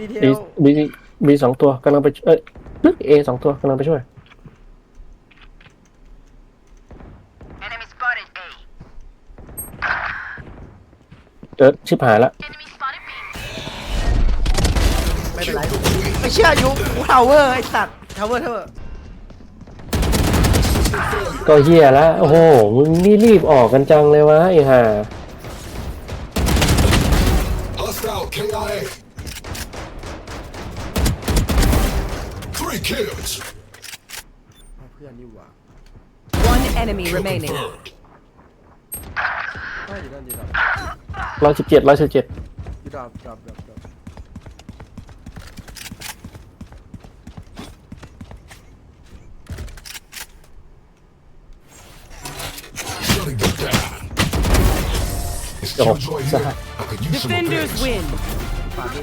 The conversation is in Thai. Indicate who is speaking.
Speaker 1: ดีเท
Speaker 2: บี
Speaker 1: ล
Speaker 2: บีบีสองตัวกำลังไปเอ้ยเอสองตัวกำลังไปช่วย
Speaker 3: Enemy spotted A.
Speaker 2: เอิร์ธชิบหายละ
Speaker 3: Enemy spotted B.
Speaker 1: ไม่เป็นไรไม่เชื่ออยู่ทาวเวอร์ไอ้สัตว์ทาวเวอร์ทาวเวอร์
Speaker 2: ก็เฮียละโอ้โหมึงนี่รีบออกกันจังเลยวะไอ้ห่า
Speaker 4: Hostile KIA. Three kills.
Speaker 1: เอาเพื่อนดีกว่า
Speaker 5: One enemy
Speaker 4: Kill
Speaker 5: remaining.
Speaker 4: confirmed.
Speaker 1: ไม่ดีดอนดีดอน
Speaker 2: ร้อยสิบเจ็ดร้อยสิบเจ็ด
Speaker 1: ดีดอนดรอปดรอปดรอป
Speaker 4: Shutting them down. It's
Speaker 2: Oh,
Speaker 4: Killjoy
Speaker 2: sorry.
Speaker 4: here. I could use some
Speaker 5: Defenders
Speaker 4: repairs.
Speaker 5: win.
Speaker 1: ปาดนี่